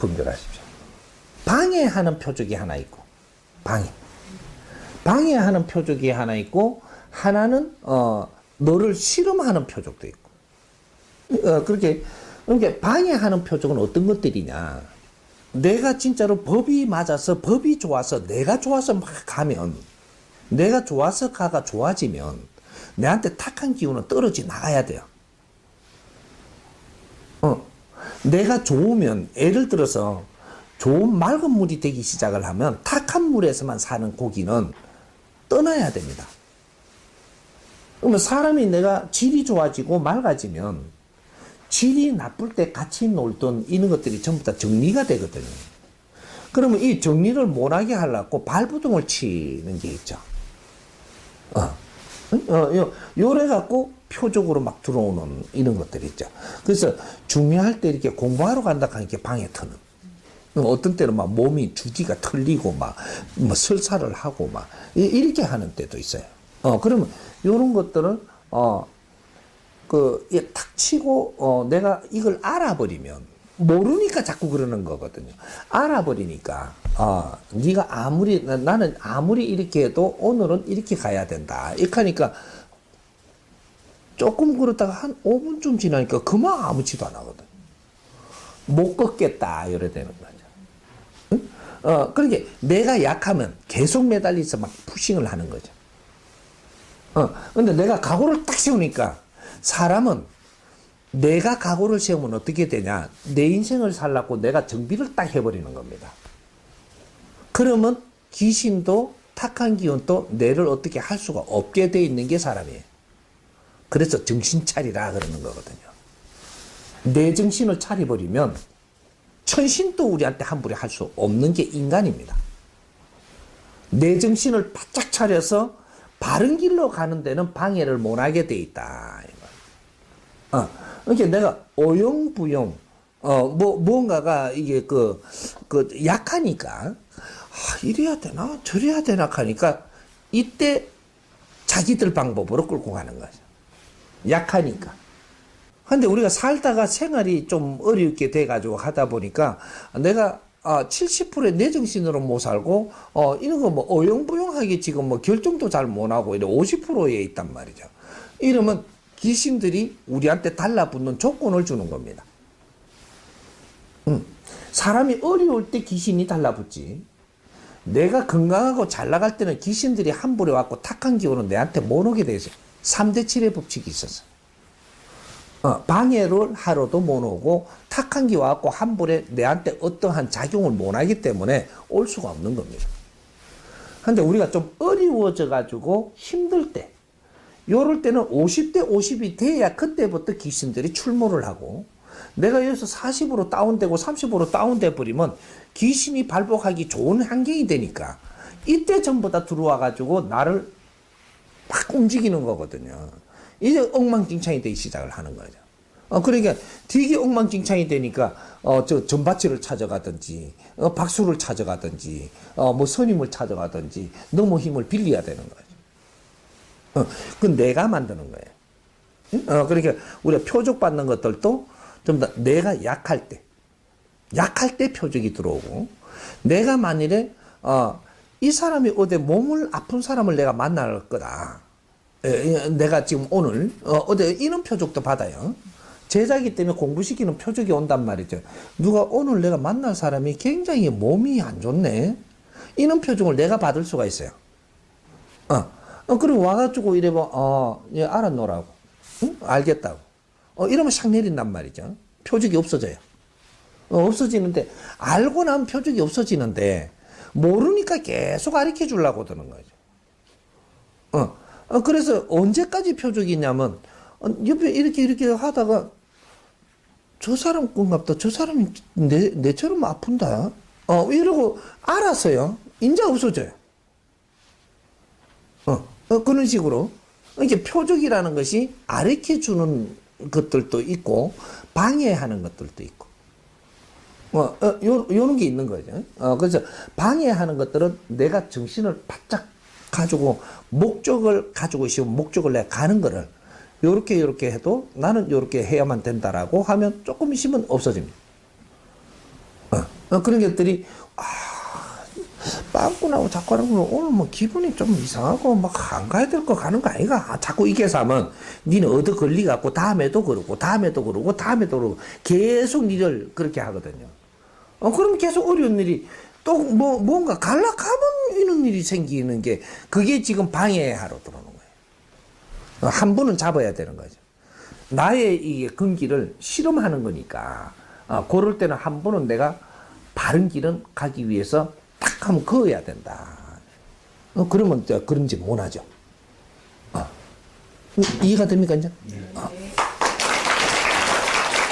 분별하십시오. 방해하는 표적이 하나 있고, 방해. 방해하는 표적이 하나 있고, 하나는, 어, 너를 실험하는 표적도 있고. 어, 그렇게, 그러니까 방해하는 표적은 어떤 것들이냐. 내가 진짜로 법이 맞아서, 법이 좋아서, 내가 좋아서 막 가면, 내가 좋아서 가가 좋아지면, 내한테 탁한 기운은 떨어지 나가야 돼요. 어. 내가 좋으면 예를 들어서 좋은 맑은 물이 되기 시작을 하면 탁한 물에서만 사는 고기는 떠나야 됩니다. 그러면 사람이 내가 질이 좋아지고 맑아지면 질이 나쁠 때 같이 놀던 이런 것들이 전부 다 정리가 되거든요. 그러면 이 정리를 못하게 하려고 발부동을 치는 게 있죠. 어. 어, 요, 요래 갖고 표적으로 막 들어오는 이런 것들 있죠. 그래서 중요할 때 이렇게 공부하러 간다 하니까 방에 터는. 어떤 때는 막 몸이 주기가 틀리고 막, 뭐 설사를 하고 막, 이- 이렇게 하는 때도 있어요. 어, 그러면 요런 것들은, 어, 그, 예, 탁 치고, 어, 내가 이걸 알아버리면, 모르니까 자꾸 그러는 거거든요. 알아버리니까, 어, 네가 아무리, 나- 나는 아무리 이렇게 해도 오늘은 이렇게 가야 된다. 이렇게 하니까, 조금 그러다가 한 5분쯤 지나니까 그만 아무지도 안 하거든. 못 걷겠다. 이래 되는 거죠. 응? 어, 그러게 내가 약하면 계속 매달려서 막 푸싱을 하는 거죠. 어, 근데 내가 각오를 딱 세우니까 사람은 내가 각오를 세우면 어떻게 되냐. 내 인생을 살라고 내가 정비를 딱 해버리는 겁니다. 그러면 귀신도 탁한 기운도 내를 어떻게 할 수가 없게 돼 있는 게 사람이에요. 그래서 정신 차리라 그러는 거거든요. 내 정신을 차려버리면 천신도 우리한테 함부로 할 수 없는 게 인간입니다. 내 정신을 바짝 차려서 바른 길로 가는 데는 방해를 못하게 돼 있다. 어, 그러니까 내가 오용부용, 어, 뭐, 뭔가가 이게 그, 그, 약하니까, 아, 이래야 되나? 저래야 되나? 하니까, 이때 자기들 방법으로 끌고 가는 거죠. 약하니까. 근데 우리가 살다가 생활이 좀 어렵게 돼가지고 하다 보니까 내가 아, 70%의 내 정신으로 못 살고, 어, 이런 거 뭐, 어영부영하게 지금 뭐 결정도 잘 못 하고, 이래 50%에 있단 말이죠. 이러면 귀신들이 우리한테 달라붙는 조건을 주는 겁니다. 음. 사람이 어려울 때 귀신이 달라붙지. 내가 건강하고 잘 나갈 때는 귀신들이 함부로 왔고 탁한 기운은 내한테 못 오게 돼 있어요. 3대 7의 법칙이 있어서. 어, 방해를 하러도 못 오고 탁한 기 와갖고 함부로 내한테 어떠한 작용을 못 하기 때문에 올 수가 없는 겁니다. 근데 우리가 좀 어려워져 가지고 힘들 때 요럴 때는 50대 50이 돼야 그때부터 귀신들이 출몰을 하고 내가 여기서 40으로 다운되고 30으로 다운돼 버리면 귀신이 발복하기 좋은 환경이 되니까 이때 전부 다 들어와 가지고 나를 막 움직이는 거거든요. 이제 엉망진창이 되기 시작을 하는 거죠. 어, 그러니까 되게 엉망진창이 되니까, 어, 저 전바치를 찾아가든지, 어, 박수를 찾아가든지, 어, 뭐 선임을 찾아가든지, 너무 힘을 빌려야 되는 거죠. 어, 그건 내가 만드는 거예요. 응? 어, 그러니까 우리가 표적 받는 것들도 전부 다 내가 약할 때, 약할 때 표적이 들어오고, 내가 만일에, 어, 이 사람이 어디 몸을 아픈 사람을 내가 만날 거다. 내가 지금 오늘, 어, 어디 이런 표적도 받아요. 제자기 때문에 공부시키는 표적이 온단 말이죠. 누가 오늘 내가 만날 사람이 굉장히 몸이 안 좋네. 이런 표적을 내가 받을 수가 있어요. 어, 어 그리고 와가지고 이래 봐, 어, 예, 알아놓으라고. 응? 알겠다고. 어, 이러면 샥 내린단 말이죠. 표적이 없어져요. 어, 없어지는데, 알고 나면 표적이 없어지는데, 모르니까 계속 가르쳐 주려고 드는 거죠. 어, 어, 그래서 언제까지 표적이냐면, 어, 옆에 이렇게 이렇게 하다가, 저 사람 건갑다. 저 사람이 내, 내처럼 아픈다. 어, 이러고 알았어요. 인자 없어져요. 어, 어, 그런 식으로. 이게 표적이라는 것이 가르쳐 주는 것들도 있고, 방해하는 것들도 있고. 뭐, 어, 요, 요런 게 있는 거죠. 어, 그래서 방해하는 것들은 내가 정신을 바짝 가지고 목적을 가지고 있으면 목적을 내가 가는 거를 요렇게 요렇게 해도 나는 요렇게 해야만 된다라고 하면 조금 있으면 없어집니다. 어. 어, 그런 것들이 아 빵꾸나고 자꾸 하는 거 오늘 뭐 기분이 좀 이상하고 막 안 가야 될 거 가는 거 아이가 아, 자꾸 해서 하면 니는 얻어 걸리 갖고 다음에도 그러고 다음에도 그러고 다음에도 그러고 계속 니를 그렇게 하거든요. 어 그럼 계속 어려운 일이 또 뭐 뭔가 갈라가면 이런 일이 생기는 게 그게 지금 방해하러 들어오는 거예요. 어, 한 번은 잡아야 되는 거죠. 나의 이 근기를 실험하는 거니까 어, 그럴 때는 한 번은 내가 바른 길은 가기 위해서 딱 하면 그어야 된다. 어, 그러면 저 그런 짓 못하죠. 어. 이- 이해가 됩니까 이제? 어.